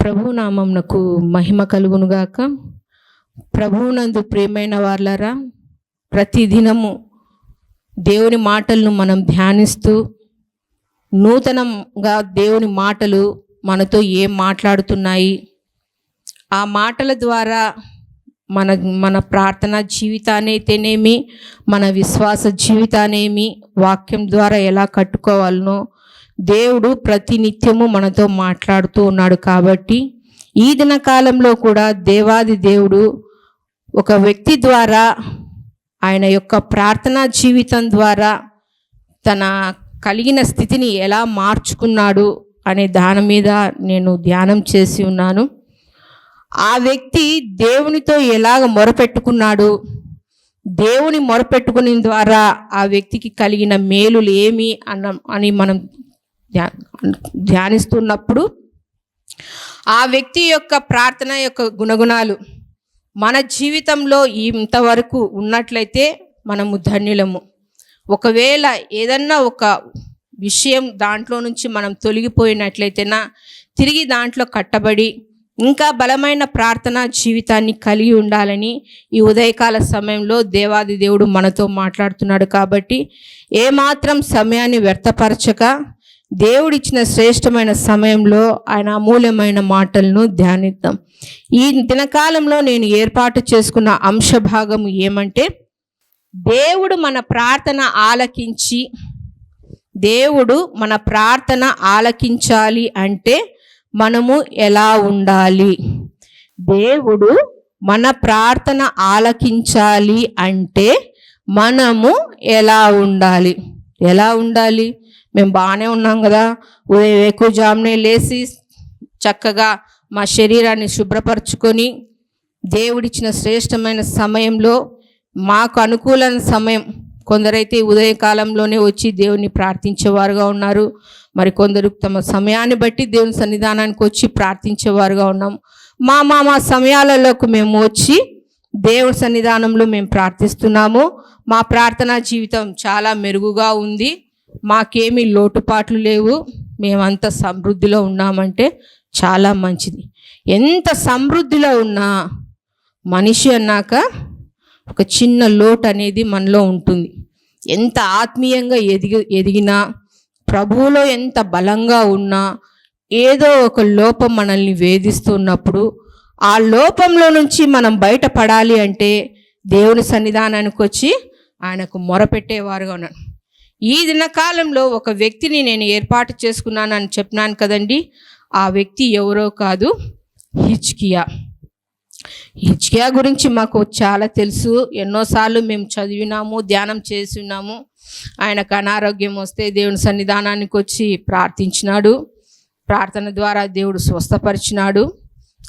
ప్రభునామంనకు మహిమ కలుగునుగాక. ప్రభువునందు ప్రేమైన వాళ్ళరా ప్రతిదినము దేవుని మాటలను మనం ధ్యానిస్తూ నూతనంగా దేవుని మాటలు మనతో ఏం మాట్లాడుతున్నాయి ఆ మాటల ద్వారా మన మన ప్రార్థన జీవితానైతేనేమి మన విశ్వాస జీవితానేమి వాక్యం ద్వారా ఎలా కట్టుకోవాలనో దేవుడు ప్రతి నిత్యము మనతో మాట్లాడుతూ ఉన్నాడు కాబట్టి ఈ దిన కాలంలో కూడా దేవాది దేవుడు ఒక వ్యక్తి ద్వారా ఆయన యొక్క ప్రార్థనా జీవితం ద్వారా తన కలిగిన స్థితిని ఎలా మార్చుకున్నాడు అనే దాని మీద నేను ధ్యానం చేసి ఉన్నాను. ఆ వ్యక్తి దేవునితో ఎలాగ మొరపెట్టుకున్నాడు? దేవుని మొరపెట్టుకుని ద్వారా ఆ వ్యక్తికి కలిగిన మేలులు ఏమి అన్న అని మనం ధ్యానిస్తున్నప్పుడు ఆ వ్యక్తి యొక్క ప్రార్థన యొక్క గుణగుణాలు మన జీవితంలో ఇంతవరకు ఉన్నట్లయితే మనము ధన్యులము. ఒకవేళ ఏదన్నా ఒక విషయం దాంట్లో నుంచి మనం తొలగిపోయినట్లయితేనా తిరిగి దాంట్లో కట్టబడి ఇంకా బలమైన ప్రార్థన జీవితాన్ని కలిగి ఉండాలని ఈ ఉదయకాల సమయంలో దేవాది దేవుడు మనతో మాట్లాడుతున్నాడు కాబట్టి ఏమాత్రం సమయాన్ని వ్యర్థపరచక దేవుడిచ్చిన శ్రేష్టమైన సమయంలో ఆయన అమూల్యమైన మాటలను ధ్యానిద్దాం. ఈ దినకాలంలో నేను ఏర్పాటు చేసుకున్న అంశభాగం ఏమంటే దేవుడు మన ప్రార్థన ఆలకించి దేవుడు మన ప్రార్థన ఆలకించాలి అంటే మనము ఎలా ఉండాలి? దేవుడు మన ప్రార్థన ఆలకించాలి అంటే మనము ఎలా ఉండాలి? ఎలా ఉండాలి? మేము బాగానే ఉన్నాం కదా ఉదయం ఎక్కువ జామునే లేచి చక్కగా మా శరీరాన్ని శుభ్రపరచుకొని దేవుడిచ్చిన శ్రేష్టమైన సమయంలో మాకు అనుకూలమైన సమయం కొందరైతే ఉదయకాలంలోనే వచ్చి దేవుని ప్రార్థించేవారుగా ఉన్నారు. మరి కొందరు తమ సమయాన్ని బట్టి దేవుని సన్నిధానానికి వచ్చి ప్రార్థించేవారుగా ఉన్నాం. మా మా మా సమయాలలోకి మేము వచ్చి దేవుని సన్నిధానంలో మేము ప్రార్థిస్తున్నాము. మా ప్రార్థనా జీవితం చాలా మెరుగుగా ఉంది. మాకేమీ లోటుపాట్లు లేవు. మేమంత సమృద్ధిలో ఉన్నామంటే చాలా మంచిది. ఎంత సమృద్ధిలో ఉన్నా మనిషి అన్నాక ఒక చిన్న లోటు అనేది మనలో ఉంటుంది. ఎంత ఆత్మీయంగా ఎదిగి ఎదిగినా ప్రభువులో ఎంత బలంగా ఉన్నా ఏదో ఒక లోపం మనల్ని వేధిస్తున్నప్పుడు ఆ లోపంలో నుంచి మనం బయటపడాలి అంటే దేవుని సన్నిధానానికి వచ్చి ఆయనకు మొరపెట్టేవారుగా ఉన్నాను ఈ దినకాలంలో ఒక వ్యక్తిని నేను ఏర్పాటు చేసుకున్నానని చెప్పినాను కదండి. ఆ వ్యక్తి ఎవరో కాదు హిచ్కియా హిచ్కియా గురించి మాకు చాలా తెలుసు. ఎన్నోసార్లు మేము చదివినాము ధ్యానం చేసి ఉన్నాము ఆయనకు అనారోగ్యం వస్తే దేవుని సన్నిధానానికి వచ్చి ప్రార్థించినాడు. ప్రార్థన ద్వారా దేవుడు స్వస్థపరిచినాడు.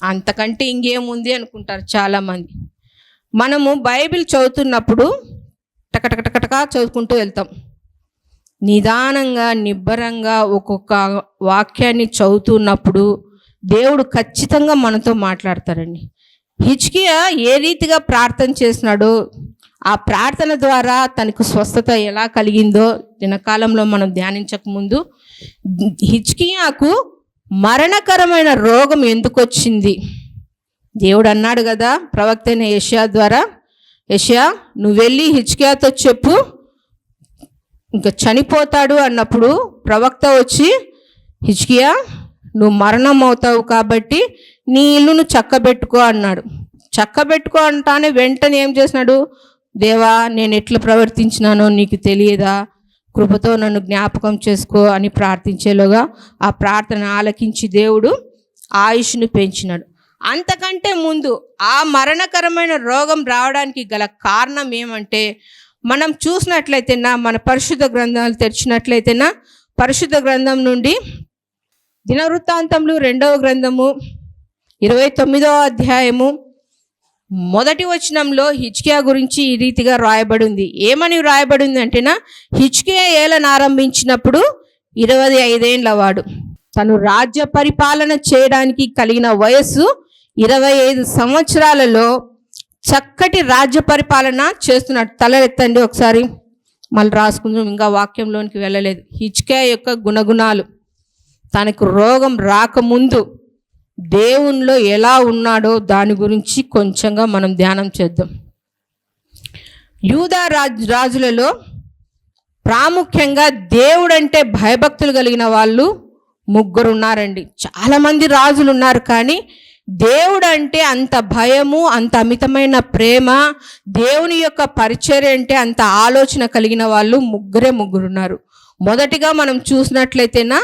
అంతకంటే ఇంకేముంది అనుకుంటారు చాలామంది. మనము బైబిల్ చదువుతున్నప్పుడు టకటకటకటకా చదువుకుంటూ వెళ్తాం. నిదానంగా నిబ్బరంగా ఒక్కొక్క వాక్యాన్ని చదువుతున్నప్పుడు దేవుడు ఖచ్చితంగా మనతో మాట్లాడతారండి హిచ్కియా ఏ రీతిగా ప్రార్థన చేసినాడో ఆ ప్రార్థన ద్వారా తనకు స్వస్థత ఎలా కలిగిందో దినకాలంలో మనం ధ్యానించక ముందు హిచ్కియాకు మరణకరమైన రోగం ఎందుకు వచ్చింది? దేవుడు అన్నాడు కదా ప్రవక్త అయిన యషియా ద్వారా యషియా నువ్వు వెళ్ళి హిచ్కియాతో చెప్పు ఇంకా చనిపోతాడు అన్నప్పుడు ప్రవక్త వచ్చి హిజ్కియా నువ్వు మరణం అవుతావు కాబట్టి నీ ఇల్లును చక్కబెట్టుకో అన్నాడు. చక్కబెట్టుకో అంటానే వెంటనే ఏం చేసినాడు? దేవా నేను ఎట్లా ప్రవర్తించినానో నీకు తెలియదా? కృపతో నన్ను జ్ఞాపకం చేసుకో అని ప్రార్థించేలోగా ఆ ప్రార్థన ఆలకించి దేవుడు ఆయుష్ను పెంచినాడు. అంతకంటే ముందు ఆ మరణకరమైన రోగం రావడానికి గల కారణం ఏమంటే మనం చూసినట్లయితేనా మన పరిశుద్ధ గ్రంథాలు తెరిచినట్లయితేనా పరిశుద్ధ గ్రంథం నుండి దినవృత్తాంతములు రెండవ గ్రంథము ఇరవై తొమ్మిదవ అధ్యాయము మొదటి వచనంలో హిచ్కియా గురించి ఈ రీతిగా రాయబడి ఉంది ఏమని రాయబడి ఉంది అంటేనా హిచ్కియా ఏలను ఆరంభించినప్పుడు ఇరవై ఐదేండ్ల వాడు తను రాజ్య పరిపాలన చేయడానికి కలిగిన వయస్సు ఇరవై ఐదు సంవత్సరాలలో చక్కటి రాజ్య పరిపాలన చేస్తున్నాడు తలెత్తండి ఒకసారి. మళ్ళీ రాసుకుందాం ఇంకా వాక్యంలోనికి వెళ్ళలేదు. హిచ్కే యొక్క గుణగుణాలు. తనకు రోగం రాకముందు దేవునిలో ఎలా ఉన్నాడో దాని గురించి కొంచెంగా మనం ధ్యానం చేద్దాం. యూదా రాజు రాజులలో ప్రాముఖ్యంగా దేవుడంటే భయభక్తులు కలిగిన వాళ్ళు ముగ్గురు ఉన్నారండి చాలామంది రాజులు ఉన్నారు కానీ దేవుడు అంటే అంత భయము అంత అమితమైన ప్రేమ దేవుని యొక్క పరిచర్య అంటే అంత ఆలోచన కలిగిన వాళ్ళు ముగ్గురే ముగ్గురు ఉన్నారు మొదటిగా మనం చూసినట్లయితేనా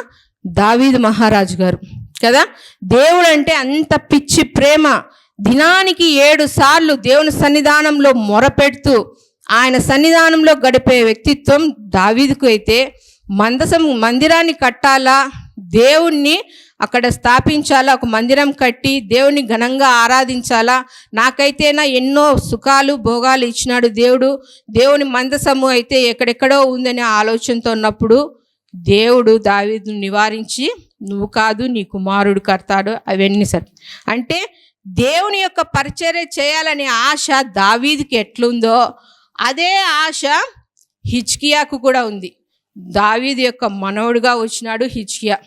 దావీద్ మహారాజు గారు కదా? దేవుడు అంటే అంత పిచ్చి ప్రేమ. దినానికి ఏడు సార్లు దేవుని సన్నిధానంలో మొరపెడుతూ ఆయన సన్నిధానంలో గడిపే వ్యక్తిత్వం దావీదుకు అయితే మందసం మందిరాన్ని కట్టాలా? దేవుణ్ణి అక్కడ స్థాపించాలా ఒక మందిరం కట్టి దేవుని ఘనంగా ఆరాధించాలా? నాకైతేనా ఎన్నో సుఖాలు భోగాలు ఇచ్చినాడు దేవుడు. దేవుని మందసము అయితే ఎక్కడెక్కడో ఉందనే ఆలోచనతో ఉన్నప్పుడు దేవుడు దావీదు నివారించి నువ్వు కాదు నీ కుమారుడు కడతాడు అవన్నీ సరే అంటే దేవుని యొక్క పరిచర్య చేయాలనే ఆశ దావీదికి ఎట్లుందో అదే ఆశ హిచ్కియాకు కూడా ఉంది. దావీదు యొక్క మనవడుగా వచ్చినాడు హిచ్కియా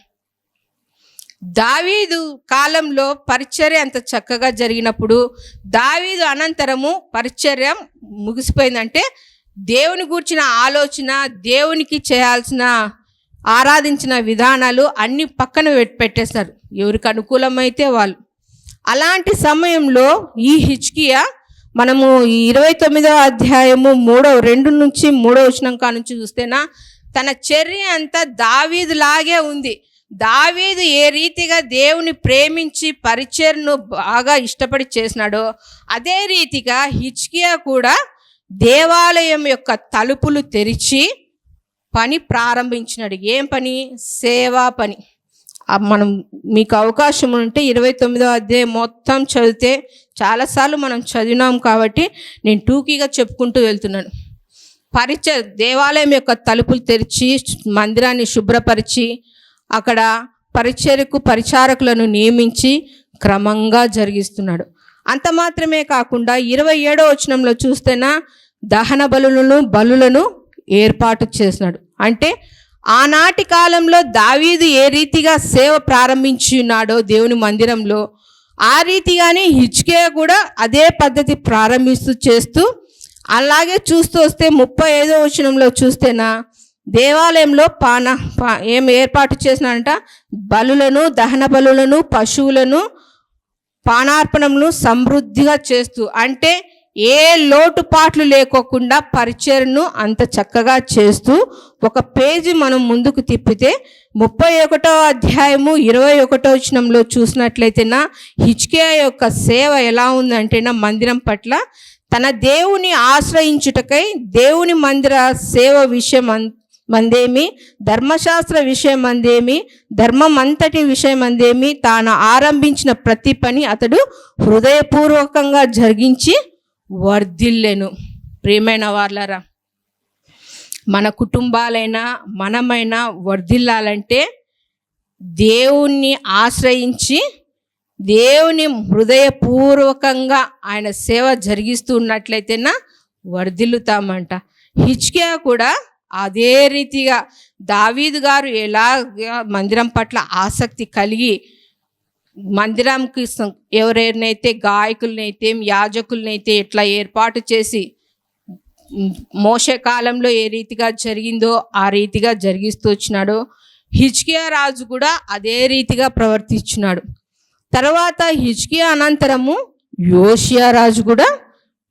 దావీదు కాలంలో పరిచర్య అంత చక్కగా జరిగినప్పుడు దావీదు అనంతరము పరిచర్య ముగిసిపోయిందంటే దేవుని గూర్చిన ఆలోచన దేవునికి చేయాల్సిన ఆరాధించిన విధానాలు అన్ని పక్కన పెట్టేస్తారు ఎవరికి అనుకూలమైతే వాళ్ళు. అలాంటి సమయంలో ఈ హిచ్కియా మనము ఇరవై తొమ్మిదవ అధ్యాయము మూడో రెండు నుంచి మూడో వచనం నుంచి చూస్తేనా తన చర్య అంతా దావీదులాగే ఉంది. దావీదు ఏ రీతిగా దేవుని ప్రేమించి పరిచర్ను బాగా ఇష్టపడి చేసినాడో అదే రీతిగా హిచ్కియా కూడా దేవాలయం యొక్క తలుపులు తెరిచి పని ప్రారంభించినాడు. ఏం పని? సేవా పని. మనం మీకు అవకాశం ఉంటే ఇరవై తొమ్మిదో అధ్యాయం మొత్తం చదివితే చాలాసార్లు మనం చదివినాం కాబట్టి నేను టూకీగా చెప్పుకుంటూ వెళ్తున్నాను. పరిచ దేవాలయం యొక్క తలుపులు తెరిచి మందిరాన్ని శుభ్రపరిచి అక్కడ పరిచర్కు పరిచారకులను నియమించి క్రమంగా జరిగిస్తున్నాడు. అంత మాత్రమే కాకుండా ఇరవై ఏడో వచనంలో చూస్తేనా దహన బలులను బలులను ఏర్పాటు చేసినాడు. అంటే ఆనాటి కాలంలో దావీదు ఏ రీతిగా సేవ ప్రారంభించి ఉన్నాడో దేవుని మందిరంలో ఆ రీతిగానే హిచ్కే కూడా అదే పద్ధతి ప్రారంభిస్తూ చేస్తూ అలాగే చూస్తూ వస్తే ముప్పై ఐదో వచనంలో చూస్తేనా దేవాలయంలో పాన పా ఏం ఏర్పాటు చేసినాడంట బలులను దహన బలులను పశువులను పానార్పణమును సమృద్ధిగా చేస్తూ అంటే ఏ లోటుపాట్లు లేకోకుండా పరిచయను అంత చక్కగా చేస్తూ ఒక పేజీ మనం ముందుకు తిప్పితే ముప్పై ఒకటో అధ్యాయము ఇరవై ఒకటో వచనంలో చూసినట్లయితేనా హిచ్కే యొక్క సేవ ఎలా ఉందంటేనా మందిరం పట్ల తన దేవుని ఆశ్రయించుటకై దేవుని మందిర సేవ విషయం అన్- మందేమి? ధర్మశాస్త్ర విషయం అందేమి ధర్మం అంతటి విషయం అందేమి తాను ఆరంభించిన ప్రతి పని అతడు హృదయపూర్వకంగా జరిగించి వర్ధిల్లెను. ప్రియమైన వాళ్ళరా మన కుటుంబాలైనా మనమైనా వర్ధిల్లాలంటే దేవుణ్ణి ఆశ్రయించి దేవుని హృదయపూర్వకంగా ఆయన సేవ జరిగిస్తూ ఉన్నట్లయితేనా వర్ధిల్లుతామంట. హిచ్కియా కూడా అదే రీతిగా దావీదు గారు ఎలా మందిరం పట్ల ఆసక్తి కలిగి మందిరంకి ఎవరెవరినైతే గాయకులనైతే యాజకులనైతే ఎట్లా ఏర్పాటు చేసి ఉమ్, కాలంలో ఏ రీతిగా జరిగిందో ఆ రీతిగా జరిగిస్తూ వచ్చినాడో. హిజ్కియా రాజు కూడా అదే రీతిగా ప్రవర్తించినాడు. తర్వాత హిజ్కియా అనంతరము యోషియా రాజు కూడా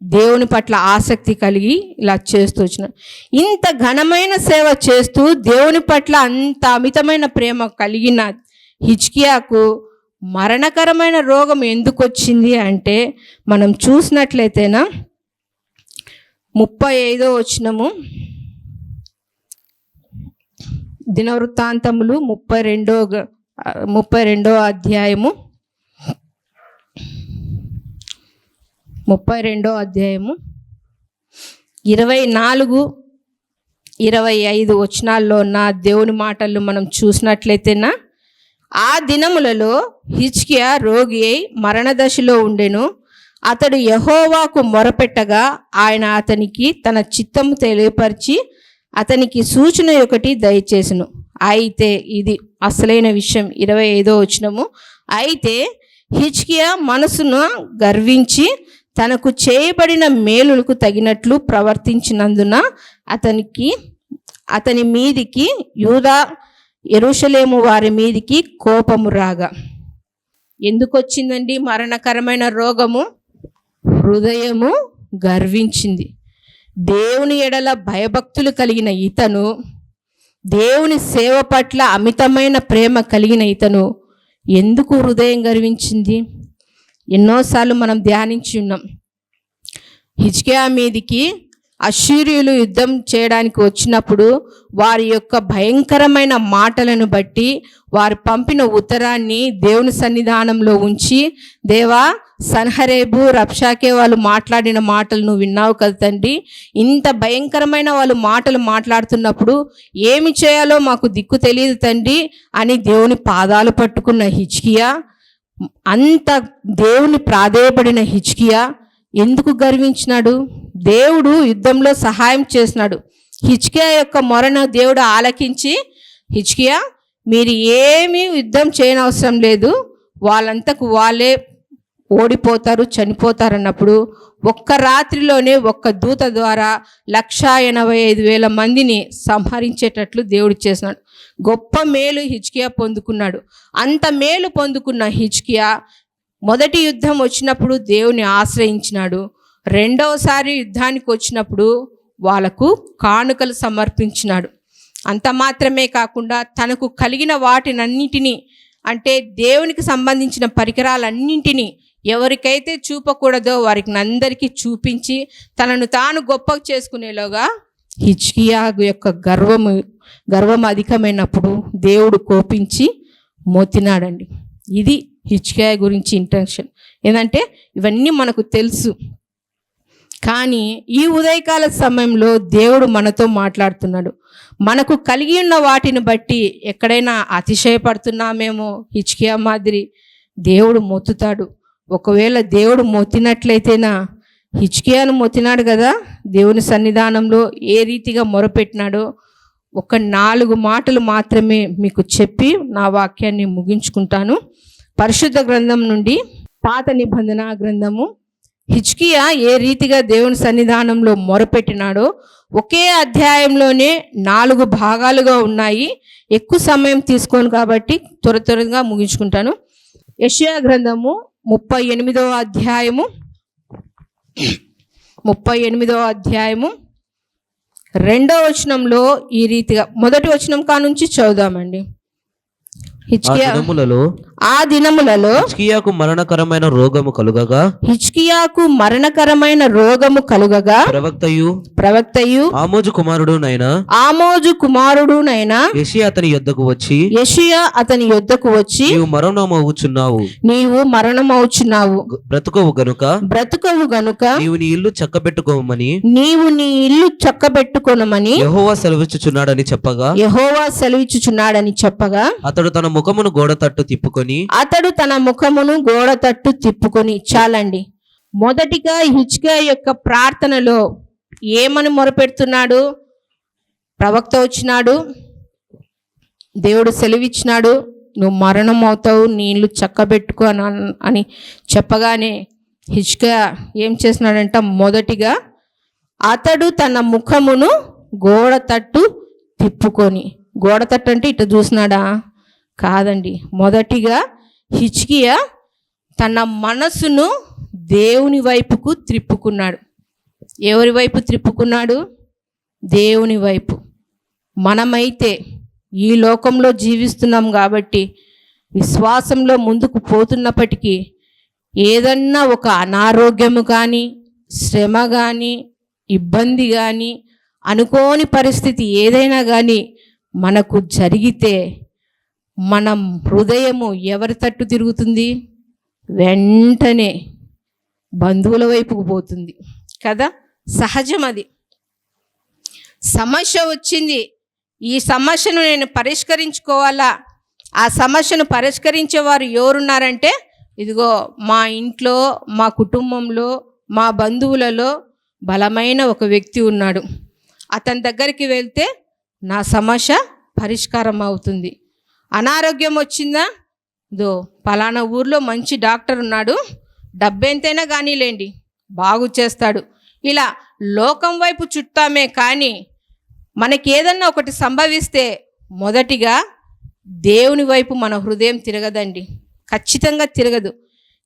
దేవుని పట్ల ఆసక్తి కలిగి ఇలా చేస్తూ వచ్చిన. ఇంత ఘనమైన సేవ చేస్తూ దేవుని పట్ల అంత అమితమైన ప్రేమ కలిగిన హిజ్కియాకు మరణకరమైన రోగం ఎందుకు వచ్చింది అంటే మనం చూసినట్లయితేనా ముప్పై ఐదో వచ్చినము దినవృత్తాంతములు ముప్పై రెండో గ- ముప్పై రెండో అధ్యాయము. ముప్పై రెండో అధ్యాయము ఇరవై నాలుగు ఇరవై ఐదు వచనాల్లో ఉన్న దేవుని మాటలు మనం చూసినట్లయితేనా? ఆ దినములలో హిచ్కియా రోగి అయి మరణదశలో ఉండెను. అతడు యహోవాకు మొరపెట్టగా ఆయన అతనికి తన చిత్తము తెలియపరిచి అతనికి సూచన ఒకటి దయచేసెను. అయితే ఇది అసలైన విషయం. ఇరవై ఐదో వచనము. అయితే హిచ్కియా మనసును గర్వించి తనకు చేయబడిన మేలులకు తగినట్లు ప్రవర్తించినందున అతనికి అతని మీదికి యూదా ఎరుషలేము వారి మీదికి కోపము రాగా. ఎందుకు వచ్చిందండి మరణకరమైన రోగము? హృదయము గర్వించింది. దేవుని ఎడల భయభక్తులు కలిగిన ఇతను దేవుని సేవ పట్ల అమితమైన ప్రేమ కలిగిన ఇతను ఎందుకు హృదయం గర్వించింది? ఎన్నోసార్లు మనం ధ్యానించి ఉన్నాం. హిజ్కియా మీదికి అశ్షూరియులు యుద్ధం చేయడానికి వచ్చినప్పుడు వారి యొక్క భయంకరమైన మాటలను బట్టి వారు పంపిన ఉత్తరాన్ని దేవుని సన్నిధానంలో ఉంచి దేవా సన్హరేబు రప్షాకే వాళ్ళు మాట్లాడిన మాటలు నువ్వు విన్నావు కదా తండ్రి. ఇంత భయంకరమైన వాళ్ళు మాటలు మాట్లాడుతున్నప్పుడు ఏమి చేయాలో మాకు దిక్కు తెలియదు తండ్రి అని దేవుని పాదాలు పట్టుకున్న హిచ్కియా అంత దేవుని ప్రాధేయపడిన హిచ్కియా ఎందుకు గర్వించినాడు? దేవుడు యుద్ధంలో సహాయం చేసినాడు. హిచ్కియా యొక్క మొరను దేవుడు ఆలకించి హిచ్కియా మీరు ఏమీ యుద్ధం చేయనవసరం లేదు. వాళ్ళంతకు వాళ్ళే ఓడిపోతారు చనిపోతారు అన్నప్పుడు ఒక్క రాత్రిలోనే ఒక్క దూత ద్వారా లక్షా ఎనభై ఐదు వేల మందిని సంహరించేటట్లు దేవుడు చేసినాడు. గొప్ప మేలు హిచ్కియా పొందుకున్నాడు. అంత మేలు పొందుకున్న హిచ్కియా మొదటి యుద్ధం వచ్చినప్పుడు దేవుని ఆశ్రయించినాడు. రెండవసారి యుద్ధానికి వచ్చినప్పుడు వాళ్ళకు కానుకలు సమర్పించినాడు. అంత మాత్రమే కాకుండా తనకు కలిగిన వాటినన్నిటినీ అంటే దేవునికి సంబంధించిన పరికరాలన్నింటినీ ఎవరికైతే చూపకూడదో వారికి అందరికీ చూపించి తనను తాను గొప్ప చేసుకునేలోగా హిచ్కియా యొక్క గర్వము గర్వం అధికమైనప్పుడు దేవుడు కోపించి మోతినాడండి. ఇది హిచ్కాయ గురించి ఇంటెన్షన్. ఏంటంటే ఇవన్నీ మనకు తెలుసు. కానీ ఈ ఉదయకాల సమయంలో దేవుడు మనతో మాట్లాడుతున్నాడు. మనకు కలిగి ఉన్న వాటిని బట్టి ఎక్కడైనా అతిశయపడుతున్నామేమో హిచ్కియా మాదిరి దేవుడు మొత్తుతాడు ఒకవేళ దేవుడు మొత్తినట్లయితేనా హిచ్కియాను మొత్తినాడు కదా? దేవుని సన్నిధానంలో ఏ రీతిగా మొరపెట్టినాడో ఒక నాలుగు మాటలు మాత్రమే మీకు చెప్పి నా వాక్యాన్ని ముగించుకుంటాను. పరిశుద్ధ గ్రంథం నుండి పాత నిబంధన గ్రంథము. హిచ్కియా ఏ రీతిగా దేవుని సన్నిధానంలో మొరపెట్టినాడో ఒకే అధ్యాయంలోనే నాలుగు భాగాలుగా ఉన్నాయి. ఎక్కువ సమయం తీసుకోను కాబట్టి త్వర త్వరగా ముగించుకుంటాను. యషయా గ్రంథము ముప్పై ఎనిమిదవ అధ్యాయము. ముప్పై ఎనిమిదవ అధ్యాయము. రెండవ వచనంలో ఈ రీతిగా మొదటి వచనం కానుంచి హిచ్కియా దినములలో ఆ దినములలో హిజ్కియాకు మరణకరమైన రోగము కలుగగా? హిచ్కియాకు మరణకరమైన రోగము కలుగగా? ప్రవక్తయు? ప్రవక్తయు? ఆమోజు కుమారుడునైన? ఆమోజు కుమారుడునైన? యెషయా అతని యొద్దకు వచ్చి యెషయా అతని యొద్దకు వచ్చి నీవు మరణమవుచున్నావు నీవు మరణమవుచున్నావు బ్రతుకవు గనుక? బ్రతుకవు గనుక? నీవు నీ ఇల్లు చక్కబెట్టుకోమని? నీవు నీ ఇల్లు చక్కబెట్టుకొనమని? యెహోవా సెలవిచ్చుచున్నాడని చెప్పగా? యెహోవా సెలవిచ్చుచున్నాడని చెప్పగా? అతడు తన ముఖమును గోడ తట్టు తిప్పుకొని అతడు తన ముఖమును గోడ తట్టు తిప్పుకొని చాలండి. మొదటిగా హిచ్కా యొక్క ప్రార్థనలో ఏమని మొరపెడుతున్నాడు? ప్రవక్త వచ్చినాడు దేవుడు సెలవిచ్చినాడు నువ్వు మరణం అవుతావు నీళ్ళు చక్కబెట్టుకో అని అని చెప్పగానే హిచ్కా ఏం చేసినాడంట మొదటిగా అతడు తన ముఖమును గోడ తట్టు తిప్పుకొని గోడ తట్టు అంటే ఇట్లా చూసినాడా? కాదండి. మొదటిగా హిచ్కియా తన మనసును దేవుని వైపుకు త్రిప్పుకున్నాడు. ఎవరి వైపు త్రిప్పుకున్నాడు? దేవుని వైపు. మనమైతే ఈ లోకంలో జీవిస్తున్నాం కాబట్టి విశ్వాసంలో ముందుకు పోతున్నప్పటికీ ఏదన్నా ఒక అనారోగ్యము కానీ శ్రమ కానీ ఇబ్బంది కానీ అనుకోని పరిస్థితి ఏదైనా కానీ మనకు జరిగితే మనం హృదయము ఎవరి తట్టు తిరుగుతుంది? వెంటనే బంధువుల వైపుకు పోతుంది. కదా? సహజం అది. సమస్య వచ్చింది. ఈ సమస్యను నేను పరిష్కరించుకోవాలా? ఆ సమస్యను పరిష్కరించేవారు ఎవరున్నారంటే ఇదిగో మా ఇంట్లో మా కుటుంబంలో మా బంధువులలో బలమైన ఒక వ్యక్తి ఉన్నాడు. అతని దగ్గరికి వెళ్తే నా సమస్య పరిష్కారం అవుతుంది. అనారోగ్యం వచ్చిందా? దో పలానా ఊర్లో మంచి డాక్టర్ ఉన్నాడు. డబ్బెంతైనా కానీలేండి బాగు చేస్తాడు. ఇలా లోకం వైపు చుట్టామే కానీ మనకేదన్నా ఒకటి సంభవిస్తే మొదటిగా దేవుని వైపు మన హృదయం తిరగదండి. ఖచ్చితంగా తిరగదు.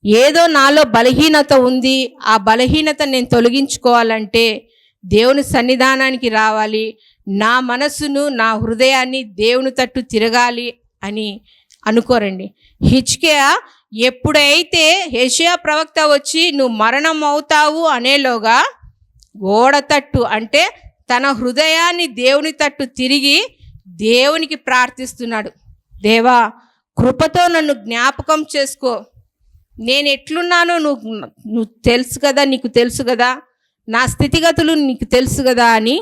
ఏదో నాలో బలహీనత ఉంది ఆ బలహీనత నేను తొలగించుకోవాలంటే దేవుని సన్నిధానానికి రావాలి. నా మనసును నా హృదయాన్ని దేవుని తట్టు తిరగాలి. అని అనుకోరండి. హిచ్కియా ఎప్పుడైతే హెషియా ప్రవక్త వచ్చి నువ్వు మరణం అవుతావు అనేలోగా గోడ తట్టు అంటే తన హృదయాన్ని దేవుని తట్టు తిరిగి దేవునికి ప్రార్థిస్తున్నాడు. దేవా కృపతో నన్ను జ్ఞాపకం చేసుకో. నేను ఎట్లున్నానో నువ్వు నువ్వు తెలుసు కదా నీకు తెలుసు కదా. నా స్థితిగతులు నీకు తెలుసు కదా అని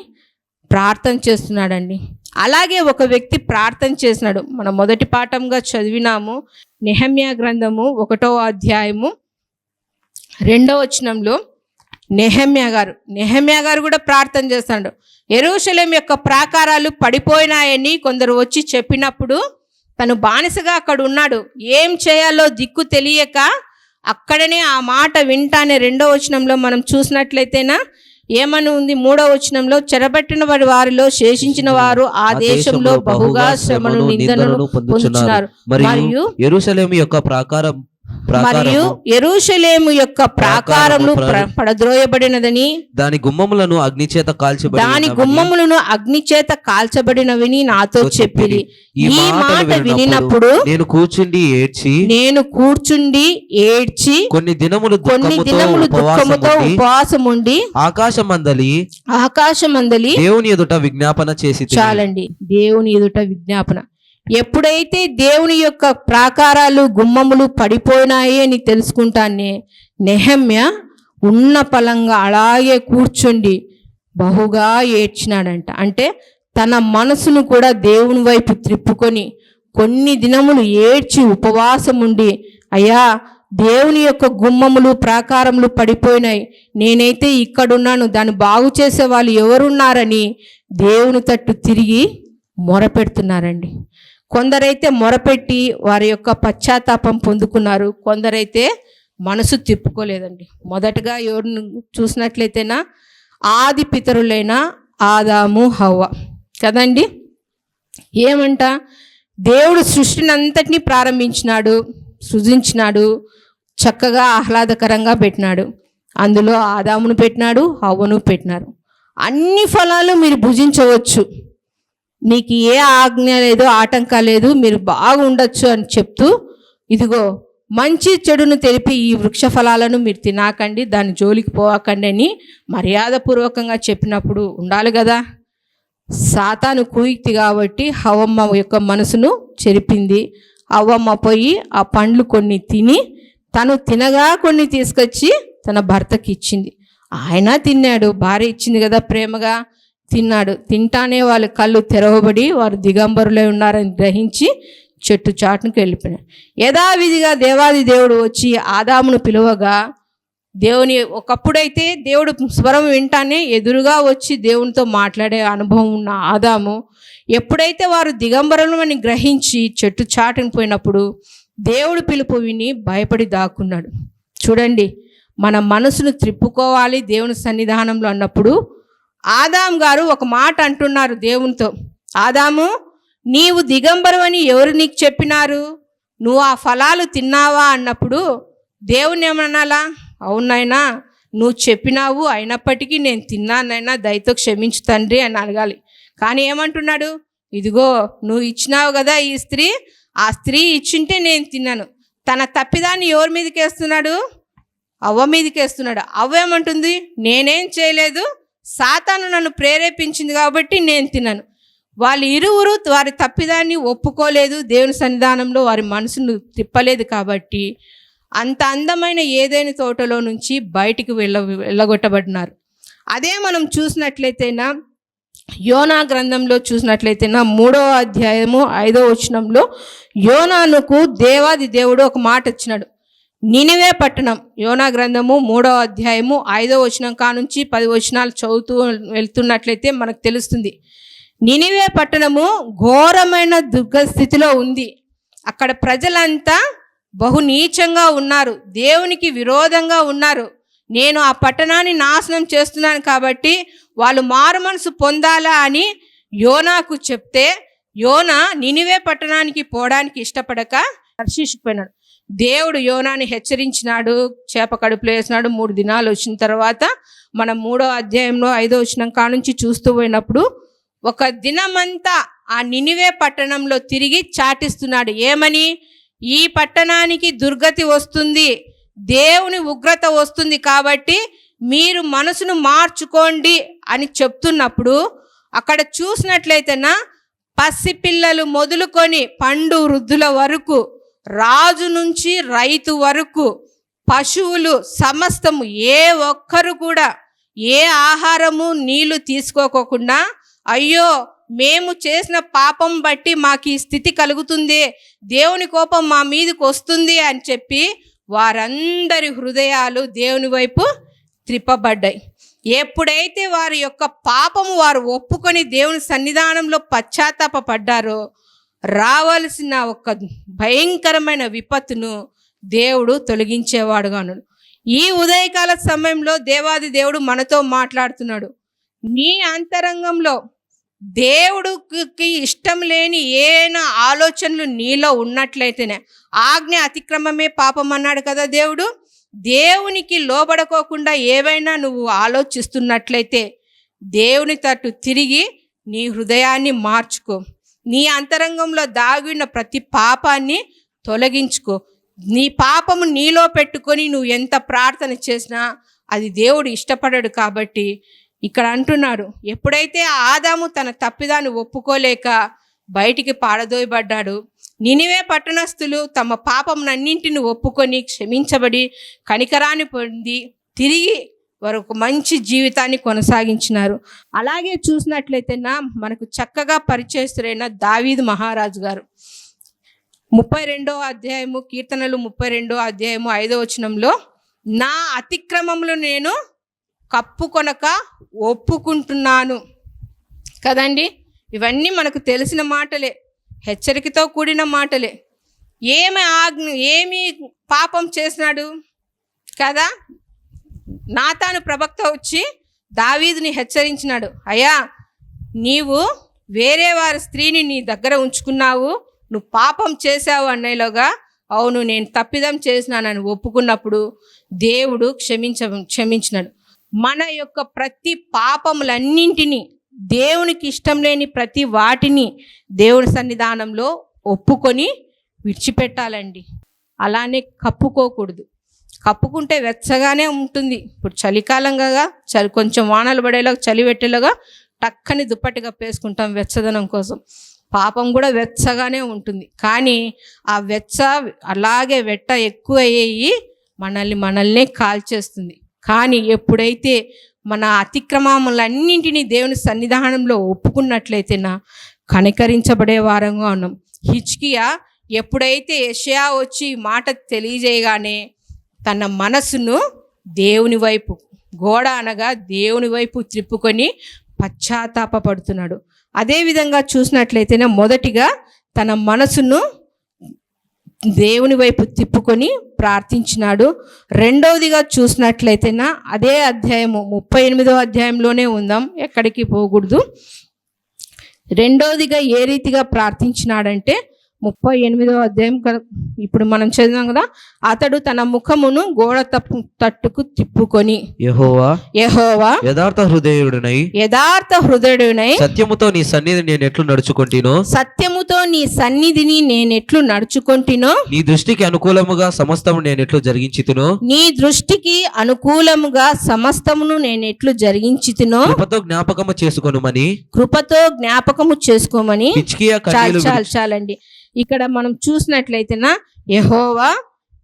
ప్రార్థన చేస్తున్నాడండి. అలాగే ఒక వ్యక్తి ప్రార్థన చేసినాడు. మన మొదటి పాఠంగా చదివినాము. నెహమ్యా గ్రంథము ఒకటో అధ్యాయము రెండో వచనంలో నెహమ్యా గారు నెహమ్యా గారు కూడా ప్రార్థన చేస్తాడు. ఎరుషలేం యొక్క ప్రాకారాలు పడిపోయినాయని కొందరు వచ్చి చెప్పినప్పుడు తను బానిసగా అక్కడ ఉన్నాడు. ఏం చేయాలో దిక్కు తెలియక అక్కడనే ఆ మాట వింటానే రెండో వచనంలో మనం చూసినట్లయితేనా ఏమని ఉంది? మూడో వచనంలో చెరబట్టిన వారి వారిలో శేషించిన వారు ఆ దేశంలో బహుగా శ్రమను నిందనను పొందుచున్నారు. మరియు ఎరుసలేము యొక్క ప్రాకారం మరియు ఎరుషలేము యొక్క ప్రాకారము ప్ర- పడద్రోయబడినదని దాని గుమ్మములను అగ్నిచేత కాల్చబడి దాని ఉన్నవని గుమ్మములను అగ్ని చేత కాల్చబడినవిని నాతో చెప్పిరి. ఈ మాట వినినప్పుడు నేను కూర్చుండి ఏడ్చి నేను కూర్చుండి ఏడ్చి కొన్ని దినములు కొన్ని దినములు దుఃఖముతో ఉపవాసముండి ఉపవాసముండి ఆకాశమందలి ఆకాశమందలి దేవుని ఎదుట విజ్ఞాపన చేసి. చాలండి. దేవుని ఎదుట విజ్ఞాపన. ఎప్పుడైతే దేవుని యొక్క ప్రాకారాలు గుమ్మములు పడిపోయినాయి అని తెలుసుకుంటానే నెహమ్య ఉన్న పలంగా అలాగే కూర్చుండి బహుగా ఏడ్చినాడంట. అంటే తన మనసును కూడా దేవుని వైపు త్రిప్పుకొని కొన్ని దినములు ఏడ్చి ఉపవాసం ఉండి అయ్యా దేవుని యొక్క గుమ్మములు ప్రాకారములు పడిపోయినాయి నేనైతే ఇక్కడున్నాను దాన్ని బాగు చేసే వాళ్ళు ఎవరున్నారని దేవుని తట్టు తిరిగి మొరపెడుతున్నారండి. కొందరైతే మొరపెట్టి వారి యొక్క పశ్చాత్తాపం పొందుకున్నారు కొందరైతే మనసు తిప్పుకోలేదండి. మొదటగా ఎవరిని చూసినట్లయితేనా ఆది పితరులైన ఆదాము హవ్వ. కదండి? ఏమంట? దేవుడు సృష్టిని అంతటినీ ప్రారంభించినాడు సృజించినాడు చక్కగా ఆహ్లాదకరంగా పెట్టినాడు. అందులో ఆదామును పెట్టినాడు హవ్వను పెట్టినారు. అన్ని ఫలాలు మీరు భుజించవచ్చు. నీకు ఏ ఆజ్ఞ లేదు ఆటంక లేదు మీరు బాగుండొచ్చు అని చెప్తూ ఇదిగో మంచి చెడును తెలిపి ఈ వృక్ష ఫలాలను మీరు తినాకండి దాని జోలికి పోవకండి అని మర్యాదపూర్వకంగా చెప్పినప్పుడు ఉండాలి కదా. సాతాను కుయుక్తి కాబట్టి హవమ్మ యొక్క మనసును చెరిపింది. అవ్వమ్మ పోయి ఆ పండ్లు కొన్ని తిని తను తినగా కొన్ని తీసుకొచ్చి తన భర్తకి ఇచ్చింది. ఆయన తిన్నాడు భార్య ఇచ్చింది కదా ప్రేమగా. తిన్నాడు. తింటానే వాళ్ళ కళ్ళు తెరవబడి వారు దిగంబరులై ఉన్నారని గ్రహించి చెట్టు చాటుకు వెళ్ళిపోయినాడు యథావిధిగా దేవాది దేవుడు వచ్చి ఆదామును పిలువగా దేవుని ఒకప్పుడైతే దేవుడు స్వరం వింటానే ఎదురుగా వచ్చి దేవునితో మాట్లాడే అనుభవం ఉన్న ఆదాము ఎప్పుడైతే వారు దిగంబరులను గ్రహించి చెట్టు చాటుని పోయినప్పుడు దేవుడు పిలుపు విని భయపడి దాక్కున్నాడు. చూడండి మన మనసును త్రిప్పుకోవాలి దేవుని సన్నిధానంలో అన్నప్పుడు ఆదాం గారు ఒక మాట అంటున్నారు దేవునితో. ఆదాము నీవు దిగంబరం అని ఎవరు నీకు చెప్పినారు? నువ్వు ఆ ఫలాలు తిన్నావా? అన్నప్పుడు దేవుని ఏమనాలా? అవునైనా నువ్వు చెప్పినావు అయినప్పటికీ నేను తిన్నానైనా దయతో క్షమించు తండ్రి అని అడగాలి. కానీ ఏమంటున్నాడు? ఇదిగో నువ్వు ఇచ్చినావు కదా ఈ స్త్రీ ఆ స్త్రీ ఇచ్చింటే నేను తిన్నాను. తన తప్పిదాన్ని ఎవరి మీదకి వేస్తున్నాడు? అవ్వ మీదకి వేస్తున్నాడు. అవ్వ ఏమంటుంది? నేనేం చేయలేదు సాతాను నన్ను ప్రేరేపించింది కాబట్టి నేను తిన్నాను వాళ్ళు ఇరువురు వారి తప్పిదాన్ని ఒప్పుకోలేదు. దేవుని సన్నిధానంలో వారి మనసును తిప్పలేదు కాబట్టి అంత అందమైన ఏదైనా తోటలో నుంచి బయటికి వెళ్ళ వెళ్ళగొట్టబడినారు. అదే మనం చూసినట్లయితేనా యోనా గ్రంథంలో చూసినట్లయితేనా మూడవ అధ్యాయము ఐదో వచనంలో యోనానుకు దేవాది దేవుడు ఒక మాట ఇచ్చినాడు. నినివే పట్టణం యోనా గ్రంథము మూడో అధ్యాయము ఐదో వచనం కానుంచి పది వచనాలు చదువుతూ వెళ్తున్నట్లయితే మనకు తెలుస్తుంది. నినివే పట్టణము ఘోరమైన దుర్గ స్థితిలో ఉంది. అక్కడ ప్రజలంతా బహు నీచంగా ఉన్నారు. దేవునికి విరోధంగా ఉన్నారు. నేను ఆ పట్టణాన్ని నాశనం చేస్తున్నాను కాబట్టి వాళ్ళు మారు మనసు పొందాలా అని యోనాకు చెప్తే యోనా నినివే పట్టణానికి పోవడానికి ఇష్టపడక దర్శించిపోయినాడు దేవుడు యోనాని హెచ్చరించినాడు చేప కడుపులో వేసినాడు మూడు దినాలు వచ్చిన తర్వాత మనం మూడో అధ్యాయంలో ఐదో వచ్చిన కానుంచి చూస్తూ పోయినప్పుడు ఒక దినమంతా ఆ నినివే పట్టణంలో తిరిగి చాటిస్తున్నాడు. ఏమని? ఈ పట్టణానికి దుర్గతి వస్తుంది దేవుని ఉగ్రత వస్తుంది కాబట్టి మీరు మనసును మార్చుకోండి అని చెప్తున్నప్పుడు అక్కడ చూసినట్లయితేనా పసిపిల్లలు మొదలుకొని పండు వృద్ధుల వరకు రాజు నుంచి రైతు వరకు పశువులు సమస్తము ఏ ఒక్కరు కూడా ఏ ఆహారము నీళ్ళు తీసుకోకోకుండా అయ్యో మేము చేసిన పాపం బట్టి మాకు ఈ స్థితి కలుగుతుంది దేవుని కోపం మా మీదకి వస్తుంది అని చెప్పి వారందరి హృదయాలు దేవుని వైపు త్రిప్పబడ్డాయి. ఎప్పుడైతే వారి యొక్క పాపము వారు ఒప్పుకొని దేవుని సన్నిధానంలో పశ్చాత్తాపడ్డారో రావాల్సిన ఒక భయంకరమైన విపత్తును దేవుడు తొలగించేవాడుగాను ఈ ఉదయకాల సమయంలో దేవాది దేవుడు మనతో మాట్లాడుతున్నాడు. నీ అంతరంగంలో దేవుడికి ఇష్టం లేని ఏనా ఆలోచనలు నీలో ఉన్నట్లయితేనే ఆజ్ఞ అతిక్రమమే పాపం అన్నాడు కదా దేవుడు. దేవునికి లోబడుకోకుండా ఏవైనా నువ్వు ఆలోచిస్తున్నట్లయితే దేవుని తట్టు తిరిగి నీ హృదయాన్ని మార్చుకో. నీ అంతరంగంలో దాగిన ప్రతి పాపాన్ని తొలగించుకో. నీ పాపము నీలో పెట్టుకొని నువ్వు ఎంత ప్రార్థన చేసినా అది దేవుడు ఇష్టపడడు కాబట్టి ఇక్కడ అంటున్నాడు ఎప్పుడైతే ఆదాము తన తప్పిదాన్ని ఒప్పుకోలేక బయటికి పాడదోయబడ్డాడు నినివే పట్టణస్థులు తమ పాపమునన్నింటిని ఒప్పుకొని క్షమించబడి కనికరాన్ని పొంది తిరిగి వారు ఒక మంచి జీవితాన్ని కొనసాగించినారు. అలాగే చూసినట్లయితే నా మనకు చక్కగా పరిచయస్తులైన దావీద్ మహారాజు గారు. ముప్పై రెండో అధ్యాయము కీర్తనలు ముప్పై రెండో అధ్యాయము ఐదో వచనంలో నా అతిక్రమములు నేను కప్పుకొనక ఒప్పుకుంటున్నాను. కదండి? ఇవన్నీ మనకు తెలిసిన మాటలే. హెచ్చరికతో కూడిన మాటలే. ఏమి ఆజ్ఞ ఏమి పాపం చేసినాడు? కదా? నాతాను ప్రభక్త వచ్చి దావీదుని హెచ్చరించినాడు. అయ్యా నీవు వేరే వారి స్త్రీని నీ దగ్గర ఉంచుకున్నావు నువ్వు పాపం చేశావు అన్నయ్యలోగా అవును నేను తప్పిదం చేసినానని ఒప్పుకున్నప్పుడు దేవుడు క్షమించ క్షమించినాడు. మన యొక్క ప్రతి పాపములన్నింటినీ దేవునికి ఇష్టం లేని ప్రతి వాటిని దేవుని సన్నిధానంలో ఒప్పుకొని విడిచిపెట్టాలండి. అలానే కప్పుకోకూడదు. కప్పుకుంటే వెచ్చగానే ఉంటుంది. ఇప్పుడు చలికాలం కదా చలి కొంచెం వానలు పడేలాగా చలి పెట్టేలాగా టక్కని దుప్పటి కప్పేసుకుంటాం వెచ్చదనం కోసం. పాపం కూడా వెచ్చగానే ఉంటుంది. కానీ ఆ వెచ్చ అలాగే వెట్ట ఎక్కువ అయ్యి మనల్ని మనల్నే కాల్చేస్తుంది. కానీ ఎప్పుడైతే మన అతిక్రమములన్నింటినీ దేవుని సన్నిధానంలో ఒప్పుకున్నట్లయితేనా కనికరించబడే వారంగా ఉన్నాం. హిచ్కియా ఎప్పుడైతే యషయా వచ్చి మాట తెలియజేయగానే తన మనసును దేవుని వైపు గోడ అనగా దేవుని వైపు త్రిప్పుకొని పశ్చాత్తాపడుతున్నాడు అదేవిధంగా చూసినట్లయితేనే మొదటిగా తన మనసును దేవుని వైపు తిప్పుకొని ప్రార్థించినాడు. రెండవదిగా చూసినట్లయితేనా అదే అధ్యాయము ముప్పై ఎనిమిదో అధ్యాయంలోనే ఉందాం ఎక్కడికి పోకూడదు. రెండవదిగా ఏ రీతిగా ప్రార్థించినాడంటే ముప్పై ఎనిమిదో అధ్యాయం క- ఇప్పుడు మనం చదివాం కదా అతడు తన ముఖమును గోడ తప్పు తట్టుకు తిప్పుకొని. యెహోవా యెహోవా యథార్థ హృదయుడునై. యథార్థ హృదయుడై సత్యముతో నీ సన్నిధి నేను ఎట్లు నడుచుకుంటునో? సత్యముతో నీ సన్నిధిని నేనెట్లు నడుచుకొంటినో? నీ దృష్టికి అనుకూలముగా సమస్తము నేను ఎట్లు జరిగించుతునో? నీ దృష్టికి అనుకూలముగా సమస్తమును నేనెట్లు జరిగించితినో? కృపతో జ్ఞాపకము చేసుకొనుమని. కృపతో జ్ఞాపకము చేసుకోమని. చాలు చాలండి. ఇక్కడ మనం చూసినట్లయితేనా యహోవా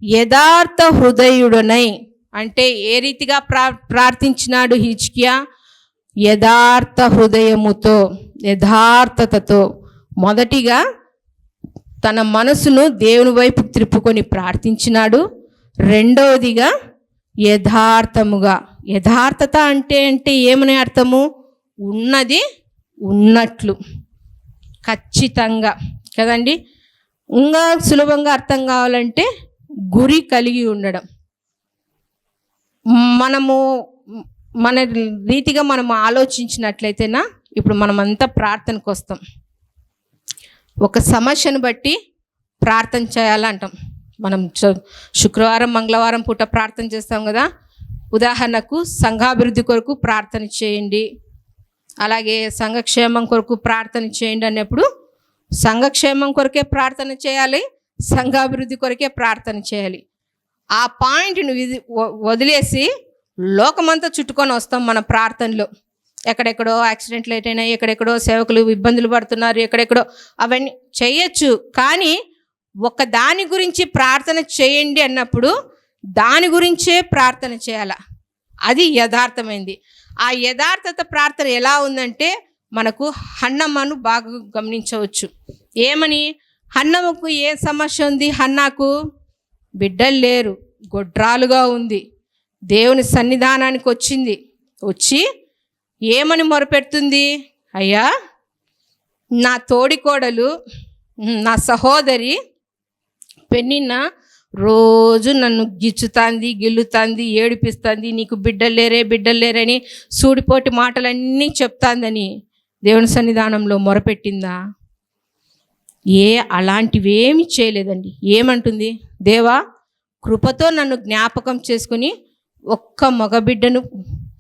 యథార్థ హృదయుడనై. అంటే ఏ రీతిగా ప్రా ప్రార్థించినాడు హిజ్కియా? యథార్థ హృదయముతో యథార్థతతో. మొదటిగా తన మనసును దేవుని వైపు త్రిప్పుకొని ప్రార్థించినాడు. రెండవదిగా యథార్థముగా. యథార్థత అంటే అంటే ఏమని అర్థము? ఉన్నది ఉన్నట్లు. ఖచ్చితంగా. కదండి? ఇంకా సులభంగా అర్థం కావాలంటే గురి కలిగి ఉండడం. మనము మన రీతిగా మనం ఆలోచించినట్లయితేనా ఇప్పుడు మనం అంతా ప్రార్థనకు వస్తాం. ఒక సమస్యను బట్టి ప్రార్థన చేయాలంటాం. మనం చ- శుక్రవారం మంగళవారం పూట ప్రార్థన చేస్తాం కదా. ఉదాహరణకు సంఘాభివృద్ధి కొరకు ప్రార్థన చేయండి. అలాగే సంఘక్షేమం కొరకు ప్రార్థన చేయండి అన్నప్పుడు సంఘక్షేమం కొరకే ప్రార్థన చేయాలి సంఘాభివృద్ధి కొరకే ప్రార్థన చేయాలి. ఆ పాయింట్ని వదిలేసి లోకమంతా చుట్టుకొని వస్తాం మన ప్రార్థనలో. ఎక్కడెక్కడో యాక్సిడెంట్లు అయినాయి ఎక్కడెక్కడో సేవకులు ఇబ్బందులు పడుతున్నారు ఎక్కడెక్కడో అవన్నీ చేయొచ్చు. కానీ ఒక దాని గురించి ప్రార్థన చేయండి అన్నప్పుడు దాని గురించే ప్రార్థన చేయాల. అది యథార్థమైంది. ఆ యథార్థత ప్రార్థన ఎలా ఉందంటే మనకు హన్నమ్మను బాగా గమనించవచ్చు. ఏమని? హన్నమ్మకు ఏ సమస్య ఉంది? హన్నాకు బిడ్డలు లేరు గొడ్రాలుగా ఉంది. దేవుని సన్నిధానానికి వచ్చింది. వచ్చి ఏమని మొరపెడుతుంది? అయ్యా నా తోడికోడలు నా సహోదరి పెన్నిన్న రోజు నన్ను గిచ్చుతాంది గిల్లుతాంది ఏడిపిస్తుంది నీకు బిడ్డలు లేరే బిడ్డలు లేరని సూడిపోటి మాటలన్నీ చెప్తాందని దేవుని సన్నిధానంలో మొరపెట్టిందా? ఏ అలాంటివేమి చేయలేదండి. ఏమంటుంది? దేవా కృపతో నన్ను జ్ఞాపకం చేసుకుని ఒక్క మగబిడ్డను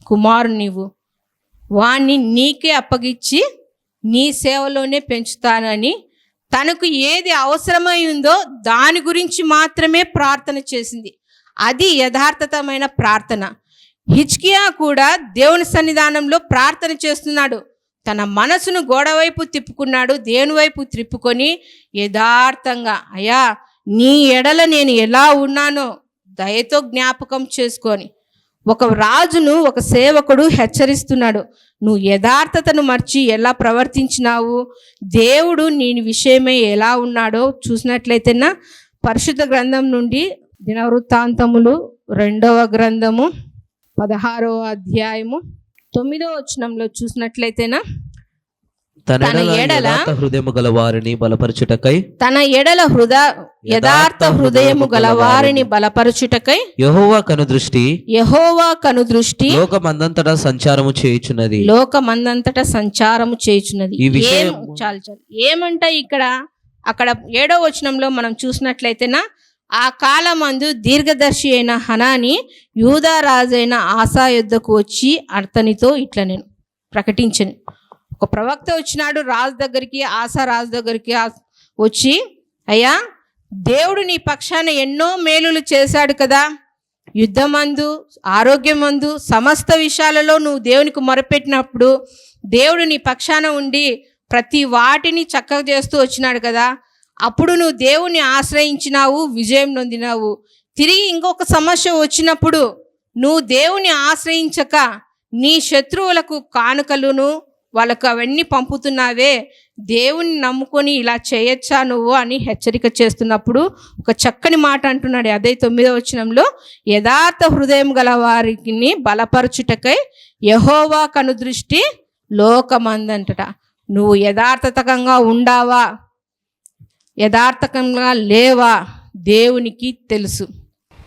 కుమారు నీవు వాణ్ణి నీకే అప్పగిచ్చి నీ సేవలోనే పెంచుతానని తనకు ఏది అవసరమై ఉందో దాని గురించి మాత్రమే ప్రార్థన చేసింది. అది యథార్థతమైన ప్రార్థన. హిచ్కియా కూడా దేవుని సన్నిధానంలో ప్రార్థన చేస్తున్నాడు. తన మనసును గోడవైపు తిప్పుకున్నాడు దేనివైపు త్రిప్పుకొని యథార్థంగా అయ్యా నీ ఎడల నేను ఎలా ఉన్నానో దయతో జ్ఞాపకం చేసుకొని. ఒక రాజును ఒక సేవకుడు హెచ్చరిస్తున్నాడు నువ్వు యథార్థతను మర్చి ఎలా ప్రవర్తించినావు? దేవుడు నీ విషయమై ఎలా ఉన్నాడో చూసినట్లయితేనా? పరిశుద్ధ గ్రంథం నుండి దినవృత్తాంతములు రెండవ గ్రంథము పదహారవ అధ్యాయము తొమ్మిదవ వచనంలో చూసినట్లయితేనా? తన ఎడల హృదయము గల వారిని బలపరచుటకై తన ఎడల హృద యథార్థ హృదయము గల వారిని బలపరచుటకై యెహోవా కనుదృష్టి యహోవా కనుదృష్టి లోకమందంతటా సంచారము చేయుచున్నది. లోకమందంతటా సంచారము చేయుచున్నది. ఈ విషయం- చాలు చాలు. ఏమంట ఇక్కడ? అక్కడ ఏడో వచనంలో మనం చూసినట్లయితేనా? ఆ కాలమందు దీర్ఘదర్శి అయిన హనాని యూదా రాజైన ఆశా యుద్ధకు వచ్చి అతనితో ఇట్లా నేను ప్రకటించను. ఒక ప్రవక్త వచ్చినాడు రాజు దగ్గరికి ఆశా రాజు దగ్గరికి వచ్చి అయ్యా దేవుడు నీ పక్షాన ఎన్నో మేలులు చేశాడు కదా. యుద్ధమందు ఆరోగ్యమందు సమస్త విషయాలలో నువ్వు దేవునికి మొరపెట్టినప్పుడు దేవుడు నీ పక్షాన ఉండి ప్రతి వాటిని చక్కగా చేస్తూ వచ్చినాడు కదా. అప్పుడు నువ్వు దేవుని ఆశ్రయించినావు విజయం నొందినావు. తిరిగి ఇంకొక సమస్య వచ్చినప్పుడు నువ్వు దేవుని ఆశ్రయించక నీ శత్రువులకు కానుకలును వాళ్ళకు అవన్నీ పంపుతున్నావే. దేవుని నమ్ముకొని ఇలా చేయొచ్చా నువ్వు అని హెచ్చరిక చేస్తున్నప్పుడు ఒక చక్కని మాట అంటున్నాడు అదే తొమ్మిదో వచనంలో. యథార్థ హృదయం గల వారిని బలపరచుటకై యహోవా కనుదృష్టి లోకమందంటట. నువ్వు యథార్థతకంగా ఉండావా? యథార్థకంగా లేవా దేవునికి తెలుసు.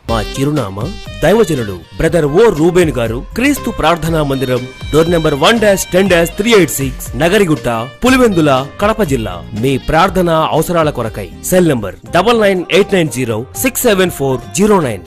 మా చిరునామా దైవజనుడు బ్రదర్ ఓ రూబేన్ గారు క్రీస్తు ప్రార్థనా మందిరం door number one dash ten dash three eight six Nagarigutta Pulivendula Kadapa జిల్లా. మీ ప్రార్థనా అవసరాల కొరకై cell number double nine eight nine zero six seven four zero nine.